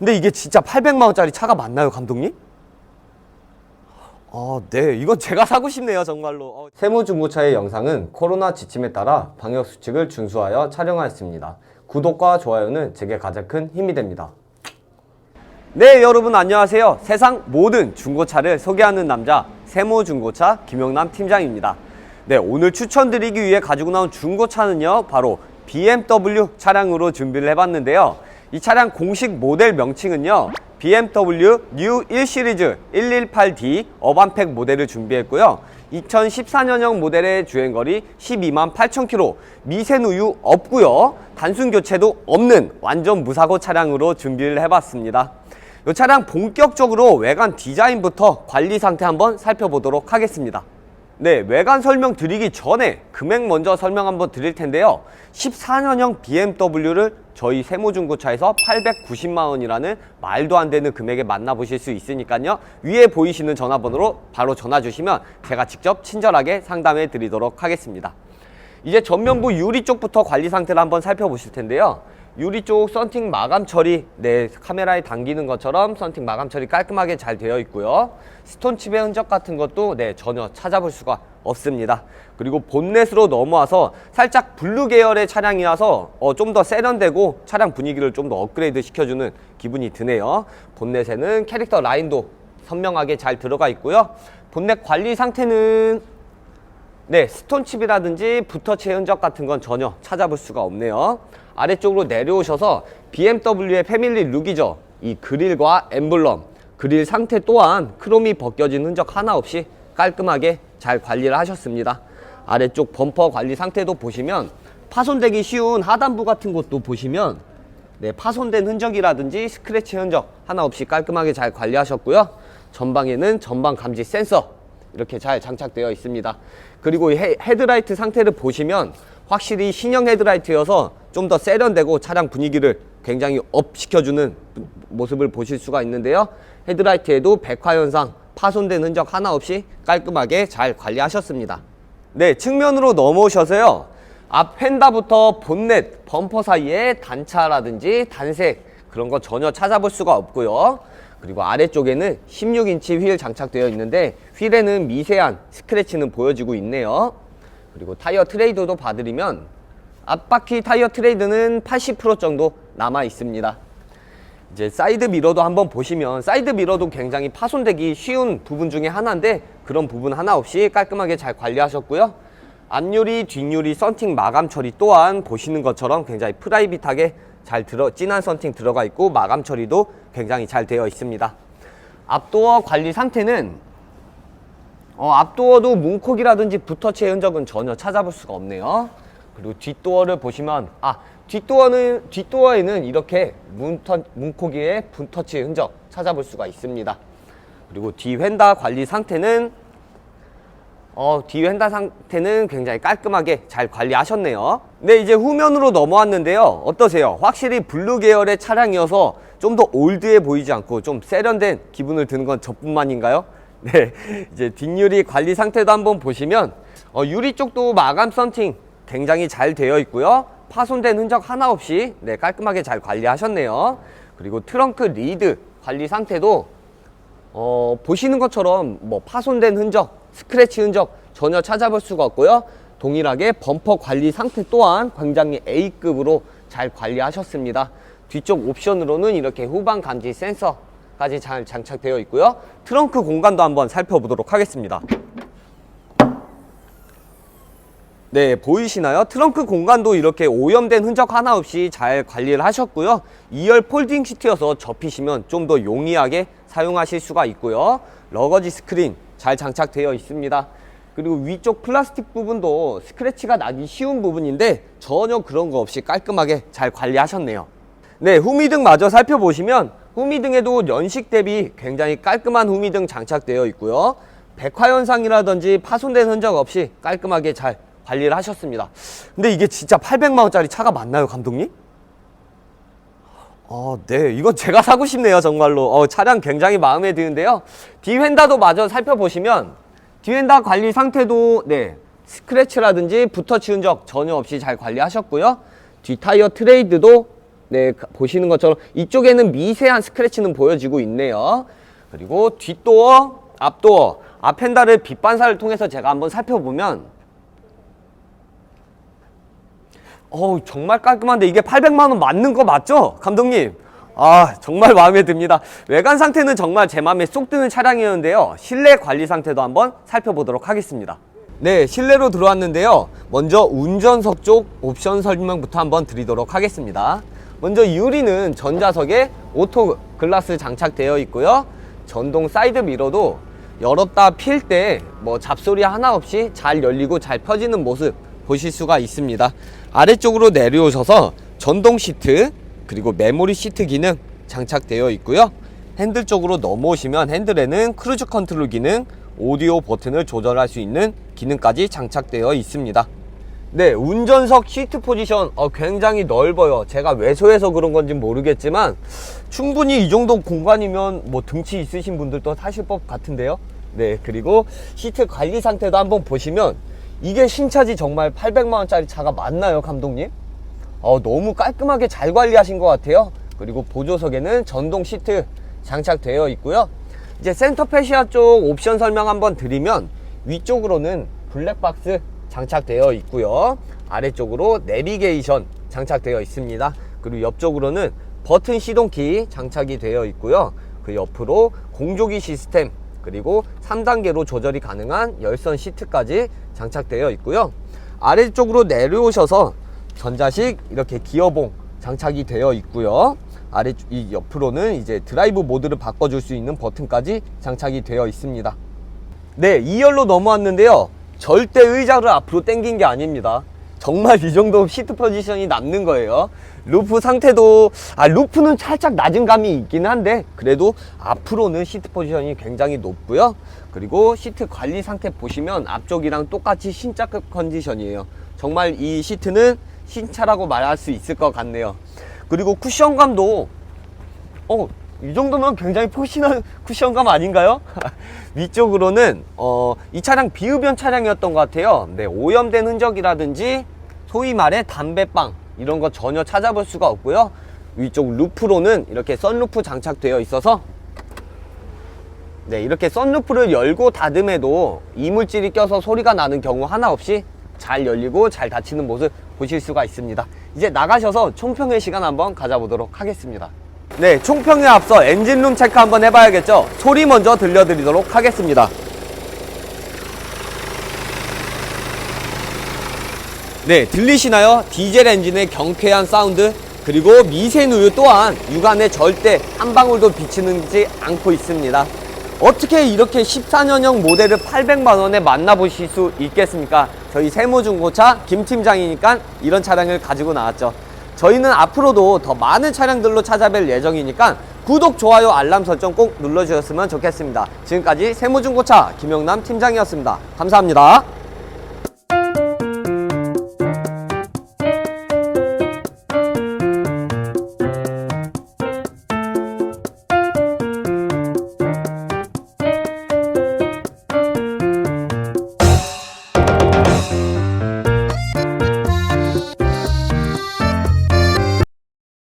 근데 이게 진짜 800만 원짜리 차가 맞나요, 감독님? 아, 네. 이건 제가 사고 싶네요, 정말로. 어, 세무중고차의 영상은 코로나 지침에 따라 방역 수칙을 준수하여 촬영하였습니다. 구독과 좋아요는 제게 가장 큰 힘이 됩니다. 네, 여러분 안녕하세요. 세상 모든 중고차를 소개하는 남자 세모중고차 김영남 팀장입니다. 네, 오늘 추천드리기 위해 가지고 나온 중고차는요, 바로 BMW 차량으로 준비를 해봤는데요. 이 차량 공식 모델 명칭은요, BMW New 1 시리즈 118D 어반팩 모델을 준비했고요. 2014년형 모델의 주행거리 12만 8천 킬로, 미세 누유 없고요. 단순 교체도 없는 완전 무사고 차량으로 준비를 해봤습니다. 이 차량 본격적으로 외관 디자인부터 관리 상태 한번 살펴보도록 하겠습니다. 네, 외관 설명 드리기 전에 금액 먼저 설명 한번 드릴 텐데요. 14년형 BMW를 저희 세무중고차에서 890만 원이라는 말도 안 되는 금액에 만나보실 수 있으니까요. 위에 보이시는 전화번호로 바로 전화 주시면 제가 직접 친절하게 상담해 드리도록 하겠습니다. 이제 전면부 유리 쪽부터 관리 상태를 한번 살펴보실 텐데요. 유리 쪽 썬팅 마감 처리, 네, 카메라에 당기는 것처럼 썬팅 마감 처리 깔끔하게 잘 되어 있고요. 스톤칩의 흔적 같은 것도 네, 전혀 찾아볼 수가 없습니다. 그리고 본넷으로 넘어와서 살짝 블루 계열의 차량이라서 어, 좀 더 세련되고 차량 분위기를 좀 더 업그레이드 시켜주는 기분이 드네요. 본넷에는 캐릭터 라인도 선명하게 잘 들어가 있고요. 본넷 관리 상태는 네, 스톤칩이라든지 붓터치의 흔적 같은 건 전혀 찾아볼 수가 없네요. 아래쪽으로 내려오셔서 BMW의 패밀리 룩이죠. 이 그릴과 엠블럼, 그릴 상태 또한 크롬이 벗겨진 흔적 하나 없이 깔끔하게 잘 관리를 하셨습니다. 아래쪽 범퍼 관리 상태도 보시면 파손되기 쉬운 하단부 같은 것도 보시면 네, 파손된 흔적이라든지 스크래치 흔적 하나 없이 깔끔하게 잘 관리하셨고요. 전방에는 전방 감지 센서 이렇게 잘 장착되어 있습니다. 그리고 이 헤, 헤드라이트 상태를 보시면 확실히 신형 헤드라이트여서 좀 더 세련되고 차량 분위기를 굉장히 업 시켜주는 모습을 보실 수가 있는데요. 헤드라이트에도 백화 현상, 파손된 흔적 하나 없이 깔끔하게 잘 관리하셨습니다. 네, 측면으로 넘어오셔서요. 앞 휀다부터 본넷, 범퍼 사이에 단차라든지 단색 그런 거 전혀 찾아볼 수가 없고요. 그리고 아래쪽에는 16인치 휠 장착되어 있는데 휠에는 미세한 스크래치는 보여지고 있네요. 그리고 타이어 트레이드도 봐드리면 앞바퀴 타이어 트레이드는 80% 정도 남아 있습니다. 이제 사이드 미러도 한번 보시면 사이드 미러도 굉장히 파손되기 쉬운 부분 중에 하나인데 그런 부분 하나 없이 깔끔하게 잘 관리하셨고요. 앞유리, 뒷유리 썬팅 마감 처리 또한 보시는 것처럼 굉장히 프라이빗하게 잘 들어 진한 썬팅 들어가 있고 마감 처리도 굉장히 잘 되어 있습니다. 앞도어 관리 상태는 어, 앞도어도 문콕이라든지 붓터치의 흔적은 전혀 찾아볼 수가 없네요. 그리고 뒷도어를 보시면 아 뒷도어는 뒷도어에는 이렇게 문터, 문콕이의 붓터치의 흔적 찾아볼 수가 있습니다. 그리고 뒤 휀다 관리 상태는 어, 뒤 휀다 상태는 굉장히 깔끔하게 잘 관리하셨네요. 네, 이제 후면으로 넘어왔는데요. 어떠세요? 확실히 블루 계열의 차량이어서 좀 더 올드해 보이지 않고 좀 세련된 기분을 드는 건 저뿐만인가요? 네, 이제 뒷유리 관리 상태도 한번 보시면 어, 유리 쪽도 마감 썬팅 굉장히 잘 되어 있고요. 파손된 흔적 하나 없이 네, 깔끔하게 잘 관리하셨네요. 그리고 트렁크 리드 관리 상태도 어, 보시는 것처럼 뭐 파손된 흔적, 스크래치 흔적 전혀 찾아볼 수가 없고요. 동일하게 범퍼 관리 상태 또한 굉장히 A급으로 잘 관리하셨습니다. 뒤쪽 옵션으로는 이렇게 후방 감지 센서까지 잘 장착되어 있고요. 트렁크 공간도 한번 살펴보도록 하겠습니다. 네, 보이시나요? 트렁크 공간도 이렇게 오염된 흔적 하나 없이 잘 관리를 하셨고요. 2열 폴딩 시트여서 접히시면 좀 더 용이하게 사용하실 수가 있고요. 러거지 스크린 잘 장착되어 있습니다. 그리고 위쪽 플라스틱 부분도 스크래치가 나기 쉬운 부분인데 전혀 그런 거 없이 깔끔하게 잘 관리하셨네요. 네, 후미등 마저 살펴보시면 후미등에도 연식 대비 굉장히 깔끔한 후미등 장착되어 있고요. 백화현상이라든지 파손된 흔적 없이 깔끔하게 잘 관리를 하셨습니다. 근데 이게 진짜 800만 원짜리 차가 맞나요, 감독님? 어, 네. 이건 제가 사고 싶네요, 정말로. 어, 차량 굉장히 마음에 드는데요. 뒤휀다도 마저 살펴보시면 뒤휀다 관리 상태도 네. 스크래치라든지 붓터치 흔적 전혀 없이 잘 관리하셨고요. 뒷 타이어 트레이드도 네, 가- 보시는 것처럼 이쪽에는 미세한 스크래치는 보여지고 있네요. 그리고 뒷도어, 앞도어, 앞핸달을 빛반사를 통해서 제가 한번 살펴보면 어우 정말 깔끔한데 이게 800만원 맞는 거 맞죠? 감독님? 아 정말 마음에 듭니다. 외관 상태는 정말 제 마음에 쏙 드는 차량이었는데요. 실내 관리 상태도 한번 살펴보도록 하겠습니다. 네 실내로 들어왔는데요. 먼저 운전석 쪽 옵션 설명부터 한번 드리도록 하겠습니다. 먼저 유리는 전자석에 오토 글라스 장착되어 있고요. 전동 사이드 미러도 열었다 필 때 뭐 잡소리 하나 없이 잘 열리고 잘 펴지는 모습 보실 수가 있습니다. 아래쪽으로 내려오셔서 전동 시트 그리고 메모리 시트 기능 장착되어 있고요. 핸들 쪽으로 넘어오시면 핸들에는 크루즈 컨트롤 기능, 오디오 버튼을 조절할 수 있는 기능까지 장착되어 있습니다. 네, 운전석 시트 포지션 어, 굉장히 넓어요. 제가 왜소해서 그런 건지 모르겠지만 충분히 이 정도 공간이면 뭐 등치 있으신 분들도 타실 법 같은데요. 네, 그리고 시트 관리 상태도 한번 보시면 이게 신차지 정말 800만 원짜리 차가 맞나요, 감독님? 어, 너무 깔끔하게 잘 관리하신 것 같아요. 그리고 보조석에는 전동 시트 장착되어 있고요. 이제 센터 페시아 쪽 옵션 설명 한번 드리면 위쪽으로는 블랙박스 장착되어 있고요. 아래쪽으로 내비게이션 장착되어 있습니다. 그리고 옆쪽으로는 버튼 시동키 장착이 되어 있고요. 그 옆으로 공조기 시스템 그리고 3단계로 조절이 가능한 열선 시트까지 장착되어 있고요. 아래쪽으로 내려오셔서 전자식 이렇게 기어봉 장착이 되어 있고요. 아래 이 옆으로는 이제 드라이브 모드를 바꿔줄 수 있는 버튼까지 장착이 되어 있습니다. 네, 2열로 넘어왔는데요. 절대 의자를 앞으로 당긴 게 아닙니다. 정말 이 정도 시트 포지션이 남는 거예요. 루프 상태도, 아, 루프는 살짝 낮은 감이 있긴 한데, 그래도 앞으로는 시트 포지션이 굉장히 높고요. 그리고 시트 관리 상태 보시면 앞쪽이랑 똑같이 신차급 컨디션이에요. 정말 이 시트는 신차라고 말할 수 있을 것 같네요. 그리고 쿠션감도 어, 이 정도면 굉장히 폭신한 쿠션감 아닌가요? 위쪽으로는 어, 이 차량 비흡연 차량이었던 것 같아요. 네, 오염된 흔적이라든지 소위 말해 담배빵 이런 거 전혀 찾아볼 수가 없고요. 위쪽 루프로는 이렇게 썬루프 장착되어 있어서 네, 이렇게 썬루프를 열고 닫음에도 이물질이 껴서 소리가 나는 경우 하나 없이 잘 열리고 잘 닫히는 모습 보실 수가 있습니다. 이제 나가셔서 총평의 시간 한번 가져보도록 하겠습니다. 네, 총평에 앞서 엔진룸 체크 한번 해봐야겠죠? 소리 먼저 들려드리도록 하겠습니다. 네, 들리시나요? 디젤 엔진의 경쾌한 사운드 그리고 미세 누유 또한 육안에 절대 한 방울도 비치는지 않고 있습니다. 어떻게 이렇게 14년형 모델을 800만 원에 만나보실 수 있겠습니까? 저희 세무중고차 김 팀장이니까 이런 차량을 가지고 나왔죠. 저희는 앞으로도 더 많은 차량들로 찾아뵐 예정이니까 구독, 좋아요, 알람 설정 꼭 눌러주셨으면 좋겠습니다. 지금까지 세무중고차 김영남 팀장이었습니다. 감사합니다.